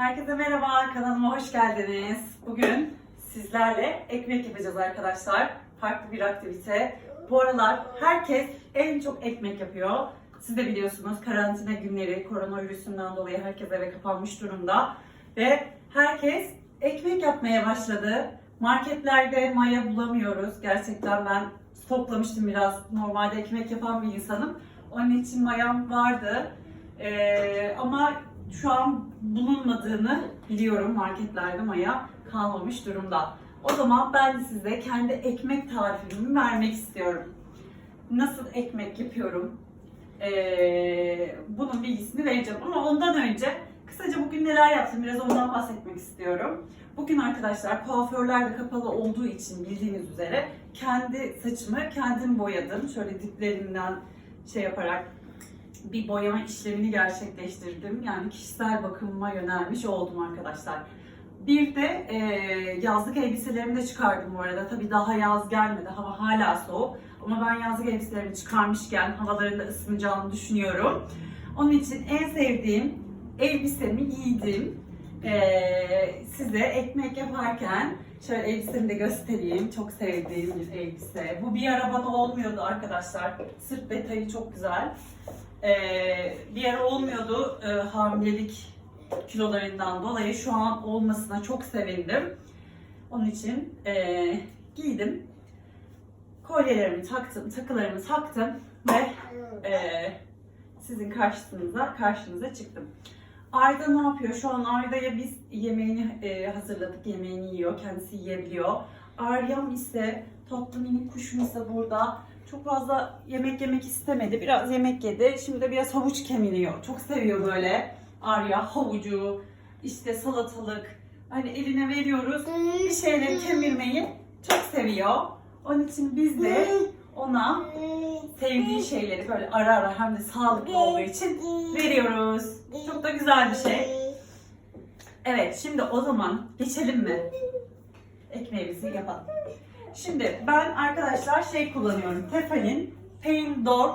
Herkese merhaba, kanalıma hoş geldiniz. Bugün sizlerle ekmek yapacağız arkadaşlar. Farklı bir aktivite. Bu aralar herkes en çok ekmek yapıyor. Siz de biliyorsunuz karantina günleri, koronavirüsünden dolayı herkes eve kapanmış durumda. Ve herkes ekmek yapmaya başladı. Marketlerde maya bulamıyoruz. Gerçekten ben stoklamıştım biraz. Normalde ekmek yapan bir insanım. Onun için mayam vardı. Ee, ama şu an bulunmadığını biliyorum marketlerde maya kalmamış durumda. O zaman ben size kendi ekmek tarifimi vermek istiyorum. Nasıl ekmek yapıyorum? Ee, bunun bilgisini vereceğim ama ondan önce kısaca bugün neler yaptım biraz ondan bahsetmek istiyorum. Bugün arkadaşlar kuaförler de kapalı olduğu için bildiğiniz üzere kendi saçımı kendim boyadım. Şöyle diplerinden şey yaparak bir boyama işlemini gerçekleştirdim. Yani kişisel bakımıma yönelmiş oldum arkadaşlar. Bir de e, yazlık elbiselerimi de çıkardım bu arada. Tabii daha yaz gelmedi. Hava hala soğuk. Ama ben yazlık elbiselerimi çıkarmışken havaların da ısınacağını düşünüyorum. Onun için en sevdiğim elbisemi giydim. E, size ekmek yaparken şöyle elbisemi de göstereyim. Çok sevdiğim bir elbise. Bu bir ara bana olmuyordu arkadaşlar. Sırt detayı çok güzel. Ee, bir ara olmuyordu e, hamilelik kilolarından dolayı şu an olmasına çok sevindim. Onun için e, giydim. Kolyelerimi taktım, takılarımı taktım ve e, sizin karşınıza karşınıza çıktım. Arda ne yapıyor? Şu an Arda'ya biz yemeğini e, hazırladık. Yemeğini yiyor. Kendisi yiyebiliyor. Aryam ise tatlı minik kuşum ise burada. Çok fazla yemek yemek istemedi. Biraz yemek yedi. Şimdi de biraz havuç kemiriyor. Çok seviyor böyle. Arya havucu, işte salatalık. Hani eline veriyoruz. Bir şeyleri kemirmeyi çok seviyor. Onun için biz de ona sevdiği şeyleri böyle ara ara hem de sağlıklı olduğu için veriyoruz. Çok da güzel bir şey. Evet şimdi o zaman geçelim mi? Ekmeğimizi yapalım. Şimdi ben arkadaşlar şey kullanıyorum. Tefal'in Pain Door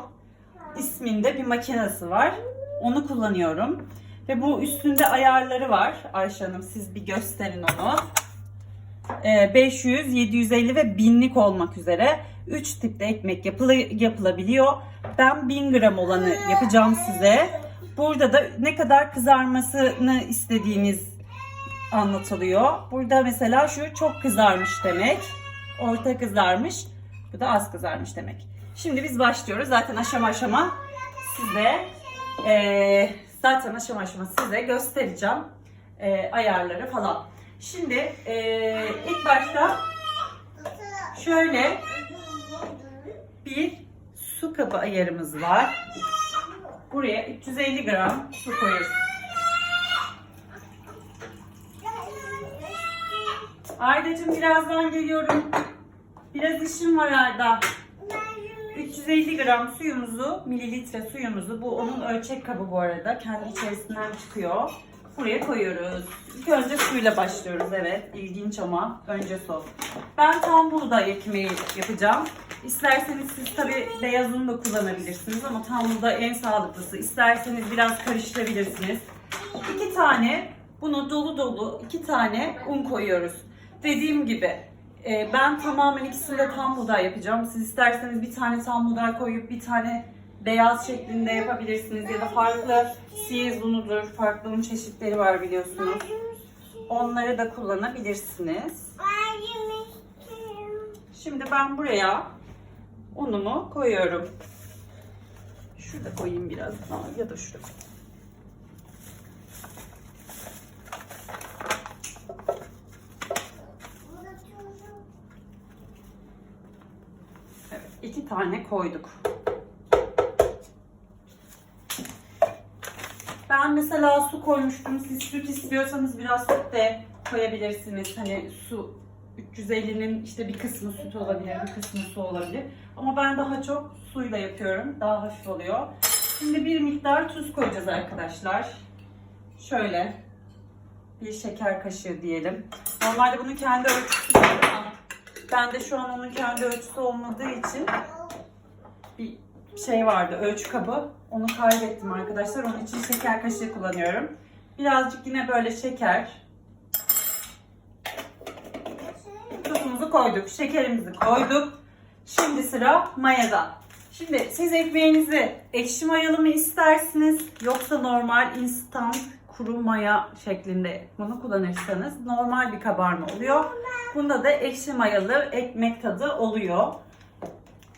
isminde bir makinesi var. Onu kullanıyorum. Ve bu üstünde ayarları var. Ayşe Hanım siz bir gösterin onu. Ee, 500, 750 ve 1000'lik olmak üzere 3 tipte ekmek yapılı, yapılabiliyor. Ben 1000 gram olanı yapacağım size. Burada da ne kadar kızarmasını istediğiniz anlatılıyor. Burada mesela şu çok kızarmış demek. Orta kızarmış. Bu da az kızarmış demek. Şimdi biz başlıyoruz. Zaten aşama aşama size eee, zaten aşama aşama size göstereceğim eee, ayarları falan. Şimdi eee, ilk başta şöyle bir su kabı ayarımız var. Buraya 350 gram su koyuyoruz. Arda'cığım birazdan geliyorum. Biraz işim var Arda. 350 gram suyumuzu, mililitre suyumuzu, bu onun ölçek kabı bu arada. Kendi içerisinden çıkıyor. Buraya koyuyoruz. İlk önce suyla başlıyoruz evet. İlginç ama önce su. Ben tam buğday ekmeği yapacağım. İsterseniz siz tabi beyaz un da kullanabilirsiniz ama tam buğday en sağlıklısı. İsterseniz biraz karıştırabilirsiniz. İki tane bunu dolu dolu iki tane un koyuyoruz. Dediğim gibi e, ben tamamen ikisini de tam buğday yapacağım. Siz isterseniz bir tane tam buğday koyup bir tane beyaz şeklinde yapabilirsiniz ya da farklı siyez unudur, farklı un çeşitleri var biliyorsunuz. Onları da kullanabilirsiniz. Şimdi ben buraya unumu koyuyorum. Şurada koyayım biraz daha ya da şurada. Evet, iki tane koyduk. Ben mesela su koymuştum. Siz süt istiyorsanız biraz süt de koyabilirsiniz. Hani su 350'nin işte bir kısmı süt olabilir, bir kısmı su olabilir. Ama ben daha çok suyla yapıyorum. Daha hafif oluyor. Şimdi bir miktar tuz koyacağız arkadaşlar. Şöyle bir şeker kaşığı diyelim. Normalde bunun kendi ölçüsü ben de şu an onun kendi ölçüsü olmadığı için bir şey vardı ölçü kabı. Onu kaybettim arkadaşlar. Onun için şeker kaşığı kullanıyorum. Birazcık yine böyle şeker. Tuzumuzu koyduk, şekerimizi koyduk. Şimdi sıra mayada. Şimdi siz ekmeğinizi ekşi mayalı mı istersiniz yoksa normal instant kuru maya şeklinde bunu kullanırsanız normal bir kabarma oluyor. Bunda da ekşi mayalı ekmek tadı oluyor.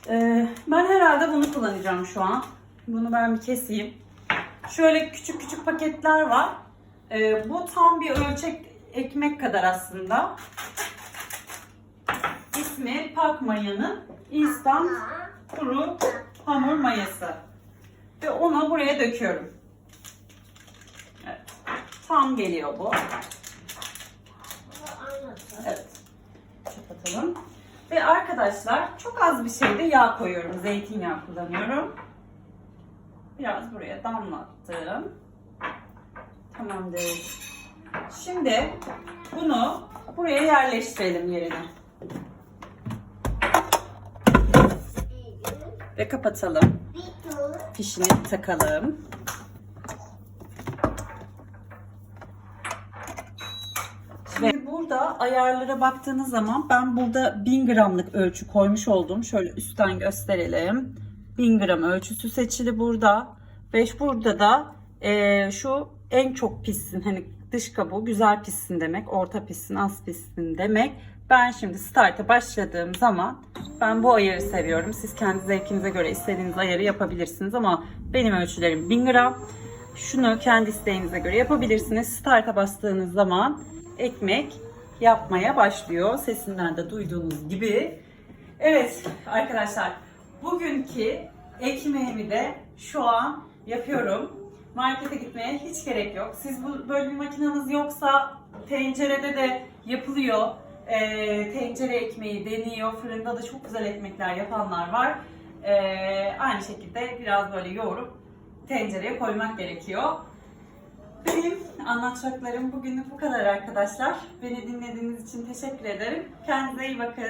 Ee, ben herhalde bunu kullanacağım şu an. Bunu ben bir keseyim. Şöyle küçük küçük paketler var. Ee, bu tam bir ölçek ekmek kadar aslında. İsmi Pak Maya'nın instant kuru hamur mayası. Ve onu buraya döküyorum. Evet. Tam geliyor bu. Evet. Kapatalım. Ve arkadaşlar çok az bir şeyde yağ koyuyorum. Zeytinyağı kullanıyorum. Biraz buraya damlattım. Tamamdır. Şimdi bunu buraya yerleştirelim yerine. Ve kapatalım. Fişini takalım. Ve burada ayarlara baktığınız zaman ben burada 1000 gramlık ölçü koymuş oldum. Şöyle üstten gösterelim. 1000 gram ölçüsü seçili burada. Ve burada da eee, şu en çok pişsin hani dış kabuğu güzel pişsin demek. Orta pişsin az pişsin demek. Ben şimdi start'a başladığım zaman ben bu ayarı seviyorum. Siz kendi zevkinize göre istediğiniz ayarı yapabilirsiniz ama benim ölçülerim 1000 gram. Şunu kendi isteğinize göre yapabilirsiniz. Start'a bastığınız zaman ekmek yapmaya başlıyor. Sesinden de duyduğunuz gibi. Evet arkadaşlar bugünkü ekmeğimi de şu an yapıyorum. Markete gitmeye hiç gerek yok. Siz bu böyle bir makineniz yoksa tencerede de yapılıyor. Ee, tencere ekmeği deniyor. Fırında da çok güzel ekmekler yapanlar var. Ee, aynı şekilde biraz böyle yoğurup tencereye koymak gerekiyor. Benim anlatacaklarım bugünlük bu kadar arkadaşlar. Beni dinlediğiniz için teşekkür ederim. Kendinize iyi bakın.